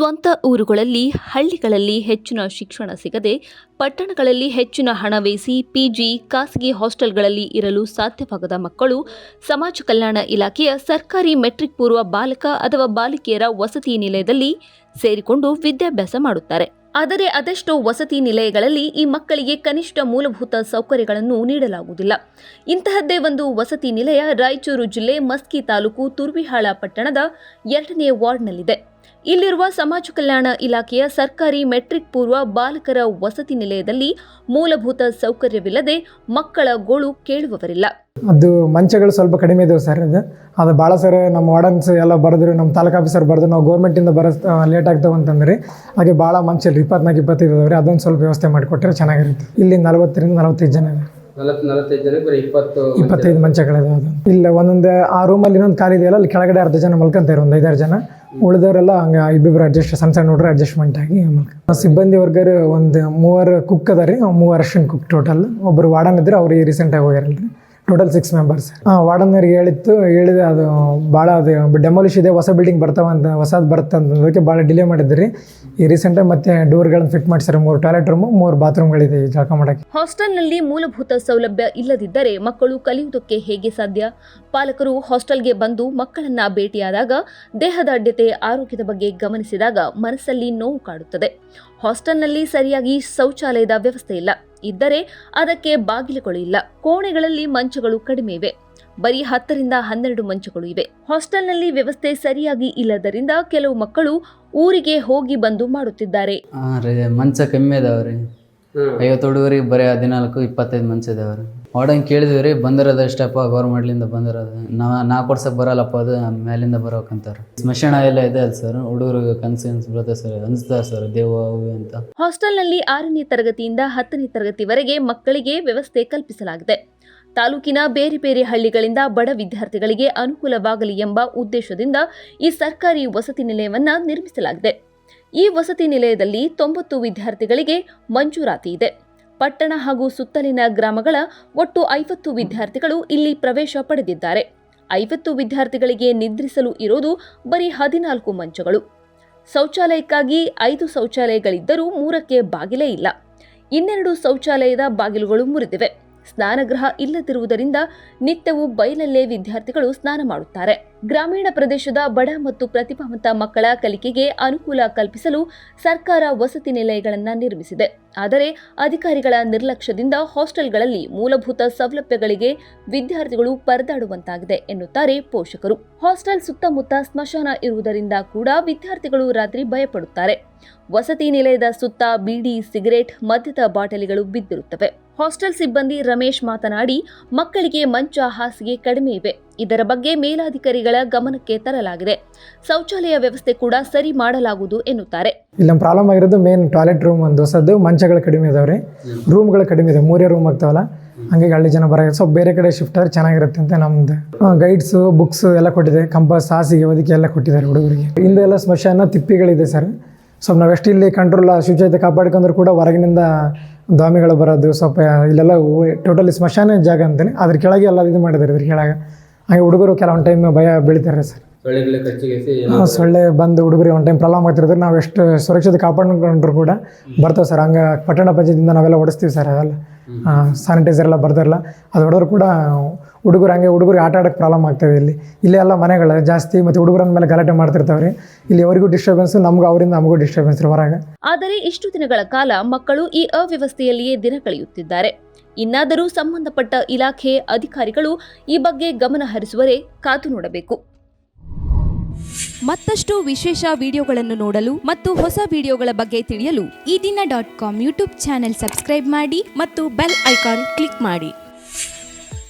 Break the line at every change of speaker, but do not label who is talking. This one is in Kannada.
ಸ್ವಂತ ಊರುಗಳಲ್ಲಿ, ಹಳ್ಳಿಗಳಲ್ಲಿ ಹೆಚ್ಚಿನ ಶಿಕ್ಷಣ ಸಿಗದೆ, ಪಟ್ಟಣಗಳಲ್ಲಿ ಹೆಚ್ಚಿನ ಹಣ ವೇಸಿ ಪಿಜಿ ಖಾಸಗಿ ಹಾಸ್ಟೆಲ್ಗಳಲ್ಲಿ ಇರಲು ಸಾಧ್ಯವಾಗದ ಮಕ್ಕಳು, ಸಮಾಜ ಕಲ್ಯಾಣ ಇಲಾಖೆಯ ಸರ್ಕಾರಿ ಮೆಟ್ರಿಕ್ ಪೂರ್ವ ಬಾಲಕ ಅಥವಾ ಬಾಲಿಕೆಯರ ವಸತಿ ನಿಲಯದಲ್ಲಿ ಸೇರಿಕೊಂಡು ವಿದ್ಯಾಭ್ಯಾಸ ಮಾಡುತ್ತಾರೆ. ಆದರೆ ಅದೆಷ್ಟೋ ವಸತಿ ನಿಲಯಗಳಲ್ಲಿ ಈ ಮಕ್ಕಳಿಗೆ ಕನಿಷ್ಠ ಮೂಲಭೂತ ಸೌಕರ್ಯಗಳನ್ನು ನೀಡಲಾಗುವುದಿಲ್ಲ. ಇಂತಹದ್ದೇ ಒಂದು ವಸತಿ ನಿಲಯ ರಾಯಚೂರು ಜಿಲ್ಲೆ ಮಸ್ಕಿ ತಾಲೂಕು ತುರ್ವಿಹಾಳ ಪಟ್ಟಣದ ಎರಡನೇ ವಾರ್ಡ್ನಲ್ಲಿದೆ. ಇಲ್ಲಿರುವ ಸಮಾಜ ಕಲ್ಯಾಣ ಇಲಾಖೆಯ ಸರ್ಕಾರಿ ಮೆಟ್ರಿಕ್ ಪೂರ್ವ ಬಾಲಕರ ವಸತಿ ನಿಲಯದಲ್ಲಿ ಮೂಲಭೂತ ಸೌಕರ್ಯವಿಲ್ಲದೆ ಮಕ್ಕಳ ಗೋಳು ಕೇಳುವವರಿಲ್ಲ.
ಅದು ಮಂಚಗಳು ಸ್ವಲ್ಪ ಕಡಿಮೆ ಇದಾವೆ ಸರ್ ಅದು ಅದು ಭಾಳ ಸರ್ ನಮ್ಮ ವಾರ್ಡನ್ಸ್ ಎಲ್ಲ ಬರೆದ್ರು, ನಮ್ಮ ತಾಲೂಕು ಆಫೀಸರ್ ಬರೆದ್ರು, ನಾವು ಗೌರ್ಮೆಂಟಿಂದ ಬರೋ ಲೇಟ್ ಆಗ್ತಾವೆ ಅಂತಂದ್ರೆ ಹಾಗೆ ಭಾಳ ಮಂಚಲ್ಲಿ ಇಪ್ಪತ್ನಾಲ್ಕು ಇಪ್ಪತ್ತೈದು ಇದಾವೆ ರೀ, ಅದೊಂದು ಸ್ವಲ್ಪ ವ್ಯವಸ್ಥೆ ಮಾಡಿಕೊಟ್ರೆ ಚೆನ್ನಾಗಿರುತ್ತೆ. ಇಲ್ಲಿ ನಲವತ್ತರಿಂದ ನಲವತ್ತೈದು ಜನ ಇಪ್ಪತ್ತೈದು ಮಂಚಗಳಿದಾವೆ ಅದು ಇಲ್ಲ ಒಂದೊಂದು ಆ ರೂಮಲ್ಲಿ ಇನ್ನೊಂದು ಖಾಲಿ ಇದೆಯಲ್ಲ ಅಲ್ಲಿ ಕೆಳಗಡೆ ಅರ್ಧ ಜನ ಮಲ್ಕೊಂತಾರೆ ಒಂದು ಐದಾರು ಜನ. ಉಳಿದವರೆಲ್ಲ ಹಂಗೆ ಇಬ್ಬಿಬ್ರು ಅಡ್ಜಸ್ಟ್ ಸಣ್ಣ ಸಣ್ಣ ಹುಡುಗರು ಅಡ್ಜಸ್ಟ್ಮೆಂಟ್ ಆಗಿ ಮಲ್ಕ ಸಿಬ್ಬಂದಿ ವರ್ಗರು ಒಂದು ಮೂವರು ಕುಕ್ ಅದ ರೀ ಮೂವರು ಅಷ್ಟನ್ ಕುಕ್ ಟೋಟಲ್ ಒಬ್ಬರು ವಾರ್ಡನ್ ಇದ್ರೆ ಅವ್ರಿಗೆ ರೀಸೆಂಟಾಗಿ ಹೋಗ್ಯಾರಲ್ರಿ. ಟೋಟಲ್ ಸಿಕ್ಸ್ ಮೆಂಬರ್ಸ್ ವಾರ್ಡನ್ನರಿಗೆ ಹೇಳಿತ್ತು ಹೇಳಿದೆ ಅದು ಭಾಳ ಅದು ಡೆಮಾಲಿಷ್ ಇದೆ ಹೊಸ ಬಿಲ್ಡಿಂಗ್ ಬರ್ತಾವಂತ ಹೊಸದು ಬರುತ್ತೆ ಅಂತಂದಕ್ಕೆ ಭಾಳ ಡಿಲೇ ಮಾಡಿದ್ರಿ. ಈ ರೀಸೆಂಟಾಗಿ ಮತ್ತೆ ಡೋರ್ಗಳನ್ನು ಫಿಟ್ ಮಾಡಿಸ್ತಾರೆ ಮೂರು ಟಾಯ್ಲೆಟ್ ರೂಮು ಮೂರು ಬಾತ್ರೂಮ್ಗಳಿದೆ ಈ ಜಳಕ ಮಾಡೋಕ್ಕೆ.
ಹಾಸ್ಟೆಲ್ನಲ್ಲಿ ಮೂಲಭೂತ ಸೌಲಭ್ಯ ಇಲ್ಲದಿದ್ದರೆ ಮಕ್ಕಳು ಕಲಿಯುವುದಕ್ಕೆ ಹೇಗೆ ಸಾಧ್ಯ? ಪಾಲಕರು ಹಾಸ್ಟೆಲ್ಗೆ ಬಂದು ಮಕ್ಕಳನ್ನ ಭೇಟಿಯಾದಾಗ ದೇಹದ ಅಡ್ಯತೆ ಆರೋಗ್ಯದ ಬಗ್ಗೆ ಗಮನಿಸಿದಾಗ ಮನಸ್ಸಲ್ಲಿ ನೋವು ಕಾಡುತ್ತದೆ. ಹಾಸ್ಟೆಲ್ನಲ್ಲಿ ಸರಿಯಾಗಿ ಶೌಚಾಲಯದ ವ್ಯವಸ್ಥೆ ಇಲ್ಲ. ಇದ್ದರೆ ಅದಕ್ಕೆ ಬಾಗಿಲುಗಳು ಇಲ್ಲ. ಕೋಣೆಗಳಲ್ಲಿ ಮಂಚಗಳು ಕಡಿಮೆ ಇವೆ. ಬರೀ ಹತ್ತರಿಂದ ಹನ್ನೆರಡು ಮಂಚಗಳು ಇವೆ. ಹಾಸ್ಟೆಲ್ನಲ್ಲಿ ವ್ಯವಸ್ಥೆ ಸರಿಯಾಗಿ ಇಲ್ಲದರಿಂದ ಕೆಲವು ಮಕ್ಕಳು ಊರಿಗೆ ಹೋಗಿ ಬಂದು ಮಾಡುತ್ತಿದ್ದಾರೆ.
ಮಂಚ ಕಮ್ಮಿ ಅದಾವೆ ರೀ
ಹ್ಮ್.
ಐವತ್ತು ಹುಡುಗರಿಗೆ ಬರೀ ಹದಿನಾಲ್ಕು ಇಪ್ಪತ್ತೈದು ಮಂದಿ ಇದಾವ್ರಿ ವಾರ್ಡನ್ ಕೇಳಿದ್ವಿ ರೀ ಬಂದಿರೋದು ಎಷ್ಟಪ್ಪ ಗೌರ್ಮೆಂಟ್ಲಿಂದ ಬಂದಿರೋದು. ನಾ ನಾ ಕೊಡ್ಸಕ್ಕೆ ಬರಲ್ಲಪ್ಪ ಅದು ಮೇಲಿಂದ ಬರೋಕಂತಾರೆ. ಸ್ಮಶಾನ ಎಲ್ಲ ಇದೆ ಅಲ್ಲ ಸರ್ ಹುಡುಗರಿಗೆ ಕನ್ಸನ್ಸ್ ಬರುತ್ತೆ ಸರ್ ಅನಿಸ್ತಾರೆ ಸರ್ ದೇವ ಅವು ಅಂತ.
ಹಾಸ್ಟೆಲ್ನಲ್ಲಿ ಆರನೇ ತರಗತಿಯಿಂದ ಹತ್ತನೇ ತರಗತಿವರೆಗೆ ಮಕ್ಕಳಿಗೆ ವ್ಯವಸ್ಥೆ ಕಲ್ಪಿಸಲಾಗಿದೆ. ತಾಲೂಕಿನ ಬೇರೆ ಬೇರೆ ಹಳ್ಳಿಗಳಿಂದ ಬಡ ವಿದ್ಯಾರ್ಥಿಗಳಿಗೆ ಅನುಕೂಲವಾಗಲಿ ಎಂಬ ಉದ್ದೇಶದಿಂದ ಈ ಸರ್ಕಾರಿ ವಸತಿ ನಿಲಯವನ್ನ ನಿರ್ಮಿಸಲಾಗಿದೆ. ಈ ವಸತಿ ನಿಲಯದಲ್ಲಿ ತೊಂಬತ್ತು ವಿದ್ಯಾರ್ಥಿಗಳಿಗೆ ಮಂಜೂರಾತಿ ಇದೆ. ಪಟ್ಟಣ ಹಾಗೂ ಸುತ್ತಲಿನ ಗ್ರಾಮಗಳ ಒಟ್ಟು ಐವತ್ತು ವಿದ್ಯಾರ್ಥಿಗಳು ಇಲ್ಲಿ ಪ್ರವೇಶ ಪಡೆದಿದ್ದಾರೆ. ಐವತ್ತು ವಿದ್ಯಾರ್ಥಿಗಳಿಗೆ ನಿದ್ರಿಸಲು ಇರೋದು ಬರೀ ಹದಿನಾಲ್ಕು ಮಂಚಗಳು. ಶೌಚಾಲಯಕ್ಕಾಗಿ ಐದು ಶೌಚಾಲಯಗಳಿದ್ದರೂ ಮೂರಕ್ಕೆ ಬಾಗಿಲೇ ಇಲ್ಲ. ಇನ್ನೆರಡು ಶೌಚಾಲಯದ ಬಾಗಿಲುಗಳು ಮುರಿದಿವೆ. ಸ್ನಾನಗೃಹ ಇಲ್ಲದಿರುವುದರಿಂದ ನಿತ್ಯವೂ ಬಯಲಲ್ಲೇ ವಿದ್ಯಾರ್ಥಿಗಳು ಸ್ನಾನ ಮಾಡುತ್ತಾರೆ. ಗ್ರಾಮೀಣ ಪ್ರದೇಶದ ಬಡ ಮತ್ತು ಪ್ರತಿಭಾವಂತ ಮಕ್ಕಳ ಕಲಿಕೆಗೆ ಅನುಕೂಲ ಕಲ್ಪಿಸಲು ಸರ್ಕಾರ ವಸತಿ ನಿಲಯಗಳನ್ನು ನಿರ್ಮಿಸಿದೆ. ಆದರೆ ಅಧಿಕಾರಿಗಳ ನಿರ್ಲಕ್ಷ್ಯದಿಂದ ಹಾಸ್ಟೆಲ್ಗಳಲ್ಲಿ ಮೂಲಭೂತ ಸೌಲಭ್ಯಗಳಿಗೆ ವಿದ್ಯಾರ್ಥಿಗಳು ಪರದಾಡುವಂತಾಗಿದೆ ಎನ್ನುತ್ತಾರೆ ಪೋಷಕರು. ಹಾಸ್ಟೆಲ್ ಸುತ್ತಮುತ್ತ ಸ್ಮಶಾನ ಇರುವುದರಿಂದ ಕೂಡ ವಿದ್ಯಾರ್ಥಿಗಳು ರಾತ್ರಿ ಭಯಪಡುತ್ತಾರೆ. ವಸತಿ ನಿಲಯದ ಸುತ್ತ ಬೀಡಿ, ಸಿಗರೇಟ್, ಮದ್ಯದ ಬಾಟಲಿಗಳು ಬಿದ್ದಿರುತ್ತವೆ. ಹಾಸ್ಟೆಲ್ ಸಿಬ್ಬಂದಿ ರಮೇಶ್ ಮಾತನಾಡಿ, ಮಕ್ಕಳಿಗೆ ಮಂಚ ಹಾಸಿಗೆ ಕಡಿಮೆ ಇವೆ. ಇದರ ಬಗ್ಗೆ ಮೇಲಾಧಿಕಾರಿಗಳ ಗಮನಕ್ಕೆ ತರಲಾಗಿದೆ. ಶೌಚಾಲಯ ವ್ಯವಸ್ಥೆ ಕೂಡ ಸರಿ ಮಾಡಲಾಗುವುದು ಎನ್ನುತ್ತಾರೆ.
ಇಲ್ಲಿ ನಮ್ಮ ಪ್ರಾಬ್ಲಮ್ ಆಗಿರೋದು ಮೇನ್ ಟಾಯ್ಲೆಟ್ ರೂಮ್ ಒಂದು. ಹೊಸದು ಮಂಚಗಳು ಕಡಿಮೆ ಇದಾವ್ರಿ. ರೂಮ್ಗಳು ಕಡಿಮೆ ಇದೆ. ಮೂರೇ ರೂಮ್ ಆಗ್ತಾವಲ್ಲ. ಹಂಗೆ ಹಳ್ಳಿ ಜನ ಬರೋ ಸ್ವಲ್ಪ ಬೇರೆ ಕಡೆ ಶಿಫ್ಟ್ ಆದರೆ ಚೆನ್ನಾಗಿರುತ್ತೆ ಅಂತ ನಮ್ದು. ಗೈಡ್ಸು ಬುಕ್ಸ್ ಎಲ್ಲ ಕೊಟ್ಟಿದೆ. ಕಂಪಸ್ ಹಾಸಿಗೆ ಅದಕ್ಕೆ ಎಲ್ಲ ಕೊಟ್ಟಿದ್ದಾರೆ ಹುಡುಗರಿಗೆ. ಹಿಂದೆ ಎಲ್ಲ ಸ್ಮಶಾನ, ತಿಪ್ಪಿಗಳಿದೆ ಸರ್ ಸೊ ನಾವು ಎಷ್ಟು ಇಲ್ಲಿ ಕಂಟ್ರೋಲ್ ಶುಚಿತ್ವ ಕಾಪಾಡ್ಕೊಂಡ್ರು ಕೂಡ ಹೊರಗಿನಿಂದ ದಾಮಿಗಳು ಬರೋದು. ಸ್ವಲ್ಪ ಇಲ್ಲೆಲ್ಲ ಟೋಟಲಿ ಸ್ಮಶಾನ ಜಾಗ ಅಂತಲೇ ಅದ್ರ ಕೆಳಗೆ ಎಲ್ಲ ಇದು ಮಾಡಿದ್ದಾರೆ ಇದ್ರ ಕೆಳಗೆ. ಹಾಗೆ ಹುಡುಗರು ಕೆಲವೊಂದು ಟೈಮ್ ಭಯ ಬೀಳ್ತಾರೆ ಸರ್. ಸೊಳ್ಳೆ ಬಂದು ಹುಡುಗರಿಗೆ ಒಂದು ಟೈಮ್ ಪ್ರಾಬ್ಲಮ್ ಆಗ್ತಿರೋದ್ರೆ ನಾವು ಎಷ್ಟು ಸುರಕ್ಷತೆ ಕಾಪಾಡ್ಕೊಂಡ್ರು ಕೂಡ ಬರ್ತಾವೆ ಸರ್. ಹಂಗೆ ಪಟ್ಟಣ ಪಂಚಾಯತಿಂದ ನಾವೆಲ್ಲ ಓಡಿಸ್ತೀವಿ ಸರ್. ಅದೆಲ್ಲ ಸ್ಯಾನಿಟೈಸರ್ ಎಲ್ಲ ಬರ್ತಾರಲ್ಲ ಅದು ಹೊಡೆದ್ರು ಕೂಡ ಹುಡುಗರು ಹಂಗೆ ಹುಡುಗರಿಗೆ ಆಟ ಆಡೋಕ್ಕೆ ಪ್ರಾಬ್ಲಮ್ ಆಗ್ತದೆ ಇಲ್ಲಿ. ಇಲ್ಲೇ ಎಲ್ಲ ಮನೆಗಳು ಜಾಸ್ತಿ ಮತ್ತು ಹುಡುಗರ ಮೇಲೆ ಗಲಾಟೆ ಮಾಡ್ತಿರ್ತಾವ್ರಿ. ಇಲ್ಲಿ ಅವರಿಗೂ ಡಿಸ್ಟರ್ಬೆನ್ಸ್ ನಮ್ಗೆ ಅವರಿಂದ ನಮಗೂ ಡಿಸ್ಟರ್ಬೆನ್ಸ್ ಹೊರಗೆ
ಆದರೆ ಇಷ್ಟು ದಿನಗಳ ಕಾಲ ಮಕ್ಕಳು ಈ ಅವ್ಯವಸ್ಥೆಯಲ್ಲಿಯೇ ದಿನ ಕಳೆಯುತ್ತಿದ್ದಾರೆ. ಇನ್ನಾದರೂ ಸಂಬಂಧಪಟ್ಟ ಇಲಾಖೆ ಅಧಿಕಾರಿಗಳು ಈ ಬಗ್ಗೆ ಗಮನ ಹರಿಸುವರೆ ಕಾದು ನೋಡಬೇಕು.
ಮತ್ತಷ್ಟು ವಿಶೇಷ ವಿಡಿಯೋಗಳನ್ನು ನೋಡಲು ಮತ್ತು ಹೊಸ ವಿಡಿಯೋಗಳ ಬಗ್ಗೆ ತಿಳಿಯಲು ಈ ದಿನ dot com YouTube channel subscribe ಮಾಡಿ ಮತ್ತು ಬೆಲ್ ಐಕಾನ್ ಕ್ಲಿಕ್ ಮಾಡಿ.